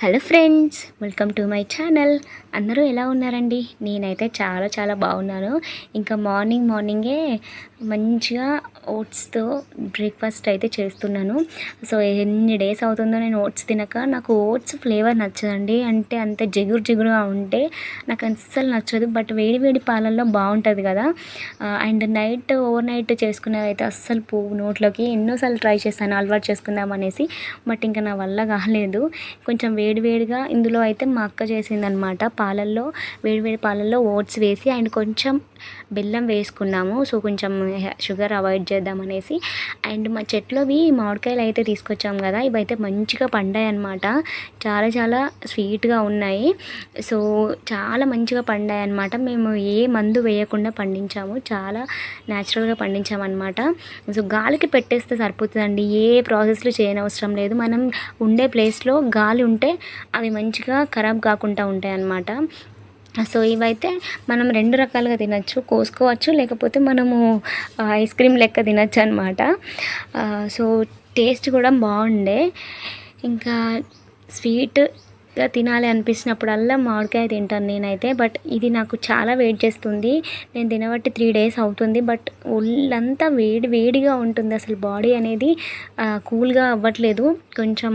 Hello friends welcome to my channel. అందరూ ఎలా ఉన్నారండి? నేనైతే చాలా చాలా బాగున్నాను. ఇంకా మార్నింగ్ మార్నింగే మంచిగా ఓట్స్తో బ్రేక్ఫాస్ట్ అయితే చేస్తున్నాను. సో ఎన్ని డేస్ అవుతుందో నేను ఓట్స్ తినక నాకు ఓట్స్ ఫ్లేవర్ నచ్చదండి. అంటే అంత జిగురు జిగురుగా ఉంటే నాకు అస్సలు నచ్చదు. బట్ వేడి వేడి పాలల్లో బాగుంటుంది కదా. అండ్ నైట్ ఓవర్ నైట్ చేసుకున్నదైతే అయితే అస్సలు పువ్వు నోట్లోకి. ఎన్నోసార్లు ట్రై చేస్తాను అలవాటు చేసుకుందాం అనేసి. బట్ ఇంకా నా వల్ల కాలేదు. కొంచెం వేడివేడిగా ఇందులో అయితే మా అక్క చేసిందనమాట పాలల్లో వేడి వేడి పాలల్లో ఓట్స్ వేసి అండ్ కొంచెం బెల్లం వేసుకున్నాము. సో కొంచెం షుగర్ అవాయిడ్ చేద్దాం అనేసి అండ్ మా చెట్లోవి మామిడికాయలు అయితే తీసుకొచ్చాం కదా. ఇవైతే మంచిగా పండాయి అనమాట చాలా చాలా స్వీట్గా ఉన్నాయి. సో చాలా మంచిగా పండాయి అనమాట మేము ఏ మందు వేయకుండా పండించాము. చాలా న్యాచురల్గా పండించామన్నమాట. సో గాలికి పెట్టేస్తే సరిపోతుందండి. ఏ ప్రాసెస్లు చేయనవసరం లేదు. మనం ఉండే ప్లేస్లో గాలి ఉంటే అవి మంచిగా ఖరాబ్ కాకుండా ఉంటాయి అన్నమాట సో ఇవైతే మనం రెండు రకాలుగా తినచ్చు కోసుకోవచ్చు లేకపోతే మనము ఐస్ క్రీమ్ లెక్క తినచ్చు అనమాట సో టేస్ట్ కూడా బాగుండే. ఇంకా స్వీట్ తినాలి అనిపించినప్పుడల్లా మామిడికాయ తింటాను నేనైతే బట్ ఇది నాకు చాలా వెయిట్ చేస్తుంది. నేను తినబట్టి త్రీ డేస్ అవుతుంది బట్ ఒళ్ళంతా వేడి వేడిగా ఉంటుంది అసలు బాడీ అనేది కూల్గా అవ్వట్లేదు. కొంచెం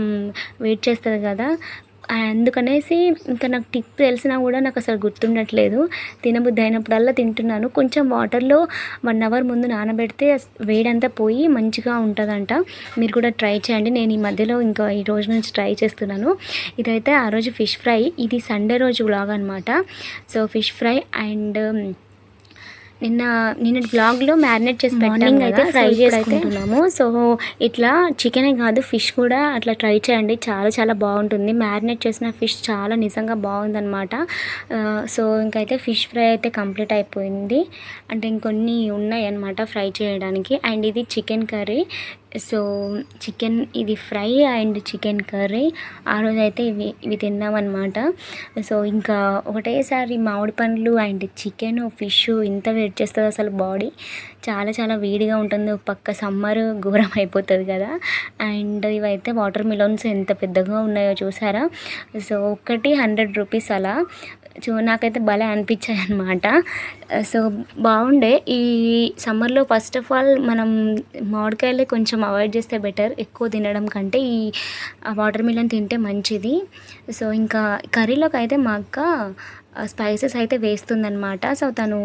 వెయిట్ చేస్తుంది కదా. అందుకనేసి ఇంకా నాకు టిప్ తెలిసినా కూడా నాకు అసలు గుర్తుండట్లేదు. తినబుద్ధి అయినప్పుడల్లా తింటున్నాను. కొంచెం వాటర్లో వన్ అవర్ ముందు నానబెడితే వేడంతా పోయి మంచిగా ఉంటుందంట. మీరు కూడా ట్రై చేయండి. నేను ఈ మధ్యలో ఇంకా ఈ రోజు నుంచి ట్రై చేస్తున్నాను. ఇదైతే ఆ రోజు ఫిష్ ఫ్రై. ఇది సండే రోజు బ్లాగ్ అనమాట సో ఫిష్ ఫ్రై అండ్ నిన్న నిన్న బ్లాగ్లో మ్యారినేట్ చేసి మార్నింగ్ అయితే ఫ్రై చేసుకుంటున్నాము. సో ఇట్లా చికెనే కాదు ఫిష్ కూడా అట్లా ట్రై చేయండి. చాలా చాలా బాగుంటుంది. మ్యారినేట్ చేసిన ఫిష్ చాలా నిజంగా బాగుందన్నమాట. సో ఇంకైతే ఫిష్ ఫ్రై అయితే కంప్లీట్ అయిపోయింది. అంటే ఇంకొన్ని ఉన్నాయి అన్నమాట ఫ్రై చేయడానికి. అండ్ ఇది చికెన్ కర్రీ సో చికెన్ ఇది ఫ్రై అండ్ చికెన్ కర్రీ. ఆ రోజు అయితే ఇవి ఇవి తిన్నామన్నమాట. సో ఇంకా ఒకటేసారి మామిడి పండ్లు అండ్ చికెన్ ఫిష్ ఇంత వెయిట్ చేస్తుంది అసలు బాడీ. చాలా చాలా వేడిగా ఉంటుంది. ఒక పక్క సమ్మర్ ఘోరం అయిపోతుంది కదా. అండ్ ఇవైతే వాటర్ మిలన్స్ ఎంత పెద్దగా ఉన్నాయో చూసారా? సో ఒకటి హండ్రెడ్ రూపీస్ అలా. చూ నాకైతే భలే అనిపించాయి అనమాట సో బాగుండే. ఈ సమ్మర్లో ఫస్ట్ ఆఫ్ ఆల్ మనం మామిడికాయలే కొంచెం అవాయిడ్ చేస్తే బెటర్. ఎక్కువ తినడం కంటే ఈ వాటర్ మిలన్ తింటే మంచిది. సో ఇంకా కర్రీలోకి అయితే మా అక్క స్పైసెస్ అయితే వేస్తుందన్నమాట. సో తను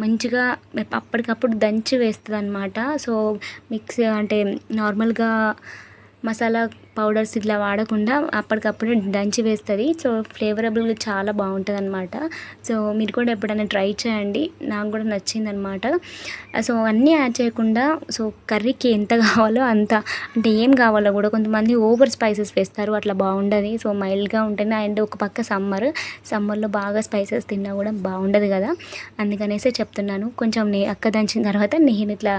మంచిగా అప్పటికప్పుడు దంచి వేస్తుంది అనమాట సో మిక్స్ అంటే నార్మల్గా మసాలా పౌడర్స్ ఇట్లా వాడకుండా అప్పటికప్పుడు దంచి వేస్తుంది. సో ఫ్లేవరబుల్గా చాలా బాగుంటుంది అనమాట సో మీరు కూడా ఎప్పుడైనా ట్రై చేయండి. నాకు కూడా నచ్చింది అనమాట సో అన్నీ యాడ్ చేయకుండా సో కర్రీకి ఎంత కావాలో అంత అంటే ఏం కావాలో కూడా కొంతమంది ఓవర్ స్పైసెస్ వేస్తారు. అట్లా బాగుండదు. సో మైల్డ్గా ఉంటుంది అండ్ ఒక పక్క సమ్మర్ సమ్మర్లో బాగా స్పైసెస్ తిన్నా కూడా బాగుండదు కదా. అందుకనేసే చెప్తున్నాను. కొంచెం నే అక్క దంచిన తర్వాత నేను ఇట్లా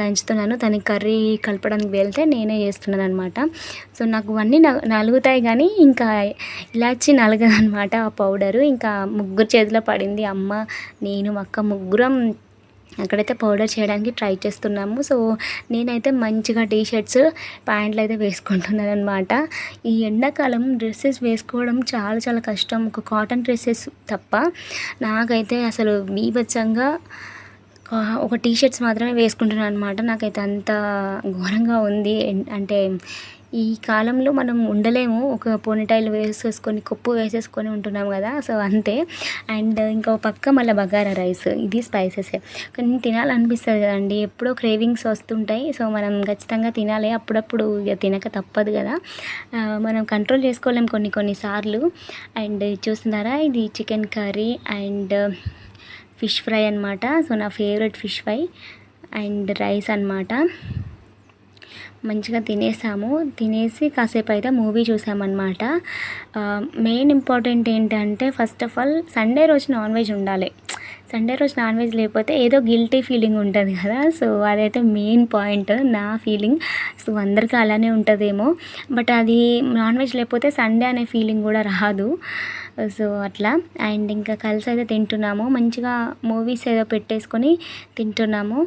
దంచుతున్నాను. తనకి కర్రీ కలపడానికి వెళ్తే నేనే చేస్తున్నాను అనమాట సో సో నాకు అన్నీ నలుగుతాయి కానీ ఇంకా ఇలాచి నలగదనమాట ఆ పౌడరు. ఇంకా ముగ్గురు చేతిలో పడింది అమ్మ నేను అక్క ముగ్గురం అక్కడైతే పౌడర్ చేయడానికి ట్రై చేస్తున్నాము. సో నేనైతే మంచిగా టీ షర్ట్స్ ప్యాంట్లు అయితే వేసుకుంటున్నాను అనమాట ఈ ఎండాకాలం డ్రెస్సెస్ వేసుకోవడం చాలా చాలా కష్టం. ఒక కాటన్ డ్రెస్సెస్ తప్ప నాకైతే అసలు బీభత్సంగా ఒక టీ షర్ట్స్ మాత్రమే వేసుకుంటున్నాను అనమాట నాకైతే అంత ఘోరంగా ఉంది. అంటే ఈ కాలంలో మనం ఉండలేము. ఒక పోనీటైల్ వేసేసుకొని కొప్పు వేసేసుకొని ఉంటున్నాం కదా సో అంతే. అండ్ ఇంకో పక్క మళ్ళీ బగారా రైస్ ఇది స్పైసెస్ కానీ తినాలనిపిస్తుంది కదండి. ఎప్పుడో క్రేవింగ్స్ వస్తుంటాయి. సో మనం ఖచ్చితంగా తినాలి. అప్పుడప్పుడు ఇక తినక తప్పదు కదా. మనం కంట్రోల్ చేసుకోలేం కొన్ని కొన్నిసార్లు అండ్ చూస్తున్నారా? ఇది chicken curry and fish fry అనమాట సో నా favourite fish fry and rice అనమాట మంచిగా తినేసాము. తినేసి కాసేపు అయితే మూవీ చూసామన్నమాట. మెయిన్ ఇంపార్టెంట్ ఏంటంటే ఫస్ట్ ఆఫ్ ఆల్ సండే రోజు నాన్ వెజ్ ఉండాలి. సండే రోజు నాన్ వెజ్ లేకపోతే ఏదో గిల్టీ ఫీలింగ్ ఉంటుంది కదా. సో అదైతే మెయిన్ పాయింట్ నా ఫీలింగ్ సో అందరికీ అలానే ఉంటుందేమో. బట్ అది నాన్ వెజ్ లేకపోతే సండే అనే ఫీలింగ్ కూడా రాదు. సో అట్లా. అండ్ ఇంకా కలిసి అయితే తింటున్నాము. మంచిగా మూవీస్ ఏదో పెట్టేసుకొని తింటున్నాము.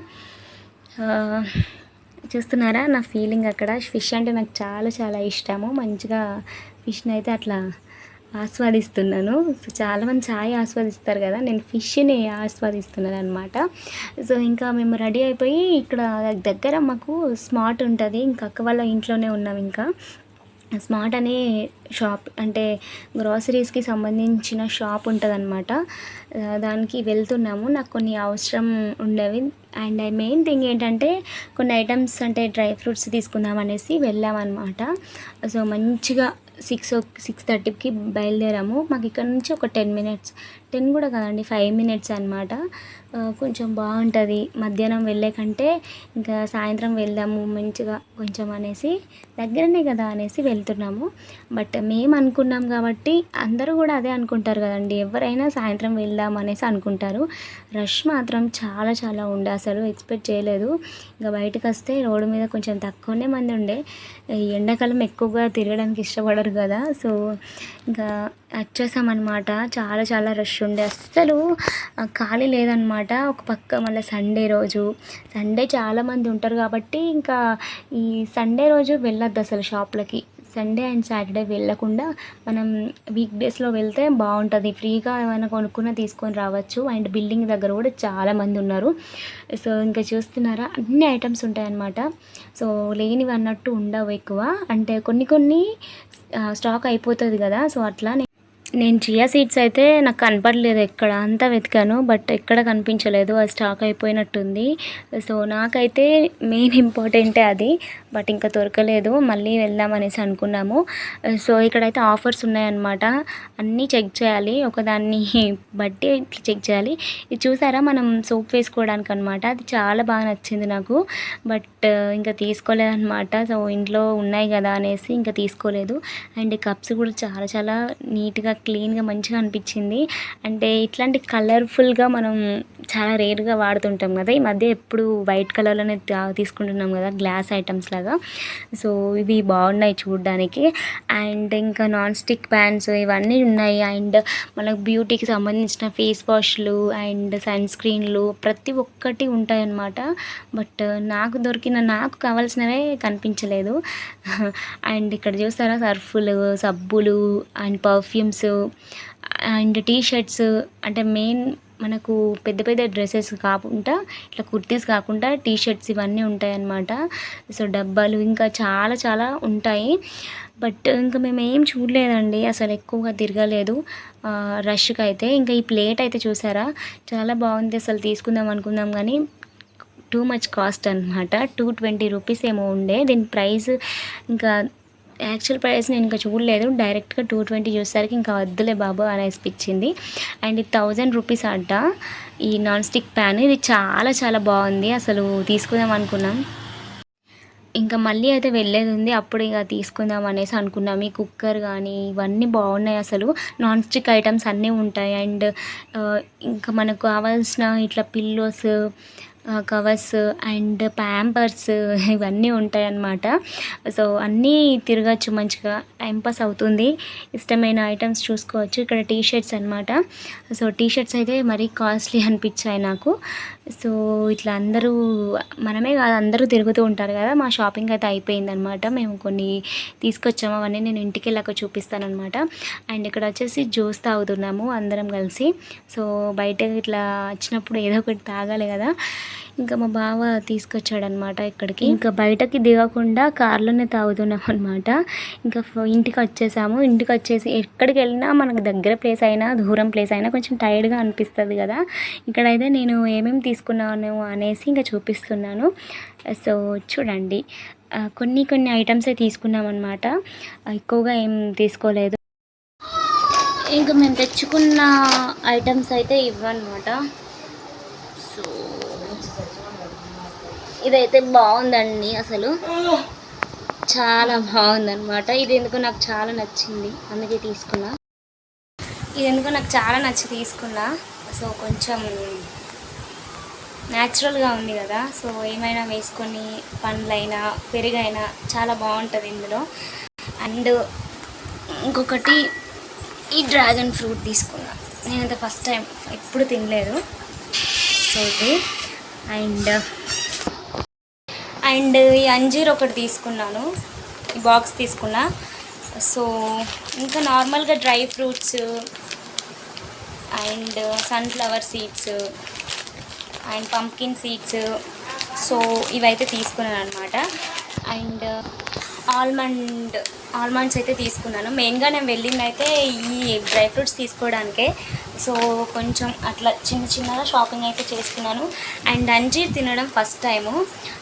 చూస్తున్నారా? నా ఫీలింగ్ అక్కడ. ఫిష్ అంటే నాకు చాలా చాలా ఇష్టము. మంచిగా ఫిష్ని అయితే అట్లా ఆస్వాదిస్తున్నాను. సో చాలామంది ఛాయ్ ఆస్వాదిస్తారు కదా. నేను ఫిష్ని ఆస్వాదిస్తున్నాను అనమాట సో ఇంకా మేము రెడీ అయిపోయి ఇక్కడ దగ్గర మాకు స్మార్ట్ ఉంటుంది. ఇంకా అక్క వాళ్ళ ఇంట్లోనే ఉన్నాం ఇంకా. స్మార్ట్ అనే షాప్ అంటే గ్రాసరీస్కి సంబంధించిన షాప్ ఉంటుందన్నమాట. దానికి వెళ్తున్నాము. నాకు కొన్ని అవసరం ఉండేవి. అండ్ మెయిన్ థింగ్ ఏంటంటే కొన్ని ఐటమ్స్ అంటే డ్రై ఫ్రూట్స్ తీసుకుందాం అనేసి వెళ్ళామన్నమాట. సో మంచిగా సిక్స్ సిక్స్ థర్టీకి బయలుదేరాము. మాకు ఇక్కడ నుంచి ఒక టెన్ మినిట్స్ టెన్ కూడా కాదండి ఫైవ్ మినిట్స్ అనమాట కొంచెం బాగుంటుంది. మధ్యాహ్నం వెళ్ళే కంటే ఇంకా సాయంత్రం వెళ్దాము మంచిగా కొంచెం అనేసి దగ్గరనే కదా అనేసి వెళ్తున్నాము. బట్ మేము అనుకున్నాం కాబట్టి అందరూ కూడా అదే అనుకుంటారు కదండి. ఎవరైనా సాయంత్రం వెళ్దాం అనేసి అనుకుంటారు. రష్ మాత్రం చాలా చాలా ఉండే. అసలు ఎక్స్పెక్ట్ చేయలేదు. ఇంకా బయటకు వస్తే రోడ్డు మీద కొంచెం తక్కువనే మంది ఉండే. ఈ ఎండాకాలం ఎక్కువగా తిరగడానికి ఇష్టపడరు కదా. సో ఇంకా వచ్చేసామన్నమాట. చాలా చాలా రష్ ఉండే. అస్సలు ఖాళీ లేదనమాట ఒక పక్క మళ్ళీ సండే రోజు. సండే చాలామంది ఉంటారు కాబట్టి ఇంకా ఈ సండే రోజు వెళ్ళొద్దు అసలు షాప్లకి. సండే అండ్ సాటర్డే వెళ్ళకుండా మనం వీక్ డేస్లో వెళ్తే బాగుంటుంది. ఫ్రీగా ఏమైనా కొనుక్కున్న తీసుకొని రావచ్చు. అండ్ బిల్డింగ్ దగ్గర కూడా చాలామంది ఉన్నారు. సో ఇంకా చూస్తున్నారా? అన్ని ఐటమ్స్ ఉంటాయన్నమాట. సో లేనివి అన్నట్టు ఉండవు ఎక్కువ. అంటే కొన్ని కొన్ని స్టాక్ అయిపోతుంది కదా. సో అట్లా నేను చియా సీడ్స్ అయితే నాకు కనపడలేదు ఎక్కడ అంతా వెతికాను బట్ ఎక్కడ కనిపించలేదు అది స్టాక్ అయిపోయినట్టుంది. సో నాకైతే మెయిన్ ఇంపార్టెంటే అది బట్ ఇంకా దొరకలేదు మళ్ళీ వెళ్దాం అనేసి అనుకున్నాము. సో ఇక్కడైతే ఆఫర్స్ ఉన్నాయన్నమాట. అన్నీ చెక్ చేయాలి ఒకదాన్ని బట్టి చెక్ చేయాలి. ఇది చూసారా మనం సోప్ వేసుకోవడానికి అనమాట అది చాలా బాగా నచ్చింది నాకు బట్ ఇంకా తీసుకోలేదన్నమాట. సో ఇంట్లో ఉన్నాయి కదా అనేసి ఇంకా తీసుకోలేదు. అండ్ కప్స్ కూడా చాలా చాలా నీట్గా క్లీన్గా మంచిగా అనిపించింది. అంటే ఇట్లాంటి కలర్ఫుల్గా మనం చాలా రేర్గా వాడుతుంటాం కదా. ఈ మధ్య ఎప్పుడు వైట్ కలర్లోనే తీసుకుంటున్నాం కదా గ్లాస్ ఐటమ్స్ లాగా. సో ఇవి బాగున్నాయి చూడడానికి. అండ్ ఇంకా నాన్ స్టిక్ ప్యాన్స్ ఇవన్నీ ఉన్నాయి. అండ్ మనకు బ్యూటీకి సంబంధించిన ఫేస్ వాష్లు అండ్ సన్ స్క్రీన్లు ప్రతి ఒక్కటి ఉంటాయన్నమాట. బట్ నాకు దొరికిన నాకు కావాల్సినవే కనిపించలేదు. అండ్ ఇక్కడ చూస్తారా సర్ఫులు సబ్బులు and perfumes and T shirts అంటే మెయిన్ మనకు పెద్ద పెద్ద డ్రెస్సెస్ కాకుండా ఇట్లా కుర్తీస్ కాకుండా టీ షర్ట్స్ ఇవన్నీ ఉంటాయన్నమాట. సో డబ్బాలు ఇంకా చాలా చాలా ఉంటాయి. బట్ ఇంకా మేము ఏం చూడలేదండి అసలు ఎక్కువగా తిరగలేదు. రష్కి అయితే ఇంకా ఈ ప్లేట్ అయితే చూసారా? చాలా బాగుంది అసలు తీసుకుందాం అనుకుందాం కానీ టూ మచ్ కాస్ట్ అనమాట టూ ట్వంటీ రూపీస్ ఏమో ఉండే దీని ప్రైస్ ఇంకా యాక్చువల్ ప్రైస్ నేను ఇంకా చూడలేదు. డైరెక్ట్గా టూ ట్వంటీ చూసేసరికి ఇంకా వద్దులే బాబు అనేసిపించింది అండ్ ఇది థౌజండ్ రూపీస్ అడ్డ ఈ నాన్ స్టిక్ ప్యాన్ ఇది చాలా చాలా బాగుంది. అసలు తీసుకుందాం అనుకున్నాం. ఇంకా మళ్ళీ అయితే వెళ్ళేది ఉంది. అప్పుడు ఇక తీసుకుందాం అనేసి అనుకున్నాం. ఈ కుక్కర్ కానీ ఇవన్నీ బాగున్నాయి అసలు. నాన్ స్టిక్ ఐటమ్స్ అన్నీ ఉంటాయి. అండ్ uh, ఇంకా మనకు కావాల్సిన ఇట్లా పిల్లోస్ కవర్స్ అండ్ ప్యాంపర్స్ ఇవన్నీ ఉంటాయి అన్నమాట సో అన్నీ తిరగచ్చు మంచిగా. టైంపాస్ అవుతుంది. ఇష్టమైన ఐటమ్స్ చూసుకోవచ్చు. ఇక్కడ టీ షర్ట్స్ అనమాట సో టీ షర్ట్స్ అయితే మరీ కాస్ట్లీ అనిపించాయి నాకు. సో ఇట్లా అందరూ మనమే కాదు అందరూ తిరుగుతూ ఉంటారు కదా. మా షాపింగ్ అయితే అయిపోయిందనమాట మేము కొన్ని తీసుకొచ్చాము. అవన్నీ నేను ఇంటికి వెళ్ళాక చూపిస్తానమాట అండ్ ఇక్కడ వచ్చేసి జ్యూస్ తాగుతున్నాము అందరం కలిసి. సో బయట ఇట్లా వచ్చినప్పుడు ఏదో ఒకటి తాగాలి కదా. ఇంకా మా బావ తీసుకొచ్చాడనమాట ఇక్కడికి. ఇంకా బయటకి దిగకుండా కార్లోనే తాగుతున్నాం అనమాట ఇంకా ఇంటికి వచ్చేసాము. ఇంటికి వచ్చేసి ఎక్కడికి వెళ్ళినా మనకు దగ్గర ప్లేస్ అయినా దూరం ప్లేస్ అయినా కొంచెం టైర్డ్గా అనిపిస్తుంది కదా. ఇక్కడైతే నేను ఏమేమి తీసుకున్నాను అనేసి ఇంకా చూపిస్తున్నాను. సో చూడండి. కొన్ని కొన్ని ఐటమ్సే తీసుకున్నాం అనమాట ఎక్కువగా ఏం తీసుకోలేదు. ఇంకా మేము తెచ్చుకున్న ఐటమ్స్ అయితే ఇవ్వనమాట సో ఇదైతే బాగుందండి అసలు. చాలా బాగుందన్నమాట. ఇది ఎందుకో నాకు చాలా నచ్చింది. అందుకే తీసుకున్నా. ఇది ఎందుకో నాకు చాలా నచ్చి తీసుకున్నా. సో కొంచెం న్యాచురల్గా ఉంది కదా. సో ఏమైనా వేసుకొని పండ్లైనా పెరుగైనా చాలా బాగుంటుంది ఇందులో. అండ్ ఇంకొకటి ఈ డ్రాగన్ ఫ్రూట్ తీసుకున్నా. నేనైతే ఫస్ట్ టైం ఎప్పుడు తినలేదు. సో ఇది అండ్ అండ్ ఈ అంజీర్ ఒకటి తీసుకున్నాను. ఈ బాక్స్ తీసుకున్నా. సో ఇంకా నార్మల్గా dry fruits and sunflower seeds and pumpkin seeds. So ఇవైతే తీసుకున్నాను అనమాట అండ్ ఆల్మండ్ ఆల్మండ్స్ అయితే తీసుకున్నాను. మెయిన్గా నేను వెళ్ళింది అయితే ఈ డ్రై ఫ్రూట్స్ తీసుకోవడానికే. సో కొంచెం అట్లా చిన్న చిన్నగా షాపింగ్ అయితే చేసుకున్నాను అండ్ అంజీర్ తినడం ఫస్ట్ టైము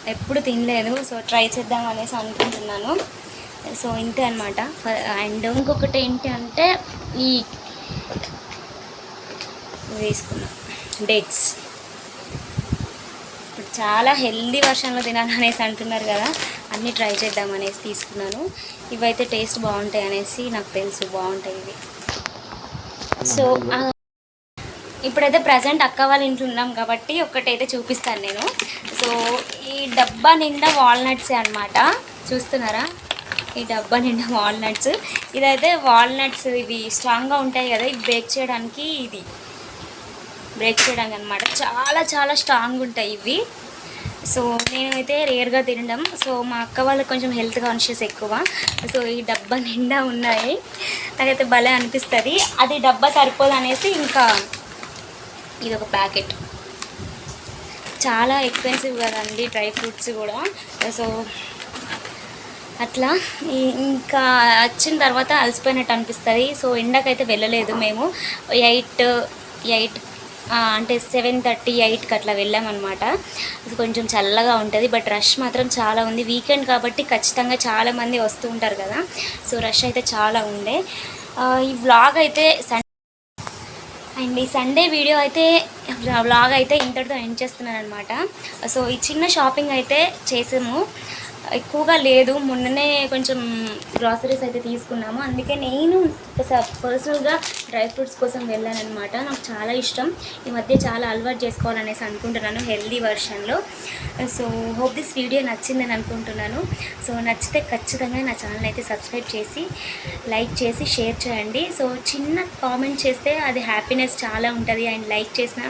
ఎప్పుడు తినలేదు. సో ట్రై చేద్దాం అనేసి అనుకుంటున్నాను. సో ఇంతే అనమాట అండ్ ఇంకొకటి ఏంటి అంటే ఈ వేసుకున్నాం డేట్స్ ఇప్పుడు చాలా హెల్దీ వర్షన్లో తినాలనేసి అంటున్నారు కదా. అన్నీ ట్రై చేద్దాం అనేసి తీసుకున్నాను. ఇవైతే టేస్ట్ బాగుంటాయి అనేసి నాకు తెలుసు. బాగుంటాయి ఇవి. సో ఆ, ఇప్పుడైతే ప్రజెంట్ అక్క వాళ్ళ ఇంట్లో ఉన్నాం కాబట్టి ఒక్కటైతే చూపిస్తాను నేను. సో ఈ డబ్బా నిండా వాల్నట్సే అనమాట చూస్తున్నారా? ఈ డబ్బా నిండా వాల్నట్స్ ఇదైతే వాల్నట్స్ ఇవి స్ట్రాంగ్గా ఉంటాయి కదా ఇవి బేక్ చేయడానికి ఇది. బ్రేక్ చేయడానికి అనమాట చాలా చాలా స్ట్రాంగ్ ఉంటాయి ఇవి. సో నేనైతే రేర్గా తినడం. సో మా అక్క వాళ్ళకి కొంచెం హెల్త్ కాన్షియస్ ఎక్కువ. సో ఈ డబ్బా నిండా ఉన్నాయి. నాకైతే భలే అనిపిస్తుంది. అది డబ్బా సరిపోదు అనేసి ఇంకా ఇది ఒక ప్యాకెట్. చాలా ఎక్స్పెన్సివ్ కదండి డ్రై ఫ్రూట్స్ కూడా. సో అట్లా ఇంకా వచ్చిన తర్వాత అలసిపోయినట్టు అనిపిస్తుంది. సో ఎండకైతే వెళ్ళలేదు మేము. ఎయిట్ ఎయిట్ అంటే సెవెన్ థర్టీ ఎయిట్కి అట్లా వెళ్ళామన్నమాట. అది కొంచెం చల్లగా ఉంటుంది బట్ రష్ మాత్రం చాలా ఉంది. వీకెండ్ కాబట్టి ఖచ్చితంగా చాలామంది వస్తూ ఉంటారు కదా. సో రష్ అయితే చాలా ఉండే. ఈ వ్లాగ్ అయితే అండ్ ఈ సండే వీడియో అయితే వ్లాగ్ అయితే ఇంతటితో ఎండ్ చేస్తున్నాను అనమాట సో ఈ చిన్న షాపింగ్ అయితే చేసాము. ఎక్కువగా లేదు. మొన్ననే కొంచెం గ్రాసరీస్ అయితే తీసుకున్నాము. అందుకే నేను పర్సనల్గా డ్రై ఫ్రూట్స్ కోసం వెళ్ళానమాట నాకు చాలా ఇష్టం. ఈ మధ్య చాలా అలవాటు చేసుకోవాలనేసి అనుకుంటున్నాను హెల్దీ వర్షన్లో. సో హోప్ దిస్ వీడియో నచ్చిందని అనుకుంటున్నాను. సో నచ్చితే ఖచ్చితంగా నా ఛానల్ అయితే సబ్స్క్రైబ్ చేసి లైక్ చేసి షేర్ చేయండి. సో చిన్న కామెంట్ చేస్తే అది హ్యాపీనెస్ చాలా ఉంటుంది. అండ్ లైక్ చేసిన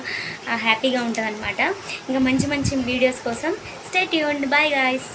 హ్యాపీగా ఉంటుంది అనమాట ఇంకా మంచి మంచి వీడియోస్ కోసం స్టే ట్యూన్డ్ బాయ్ గాయస్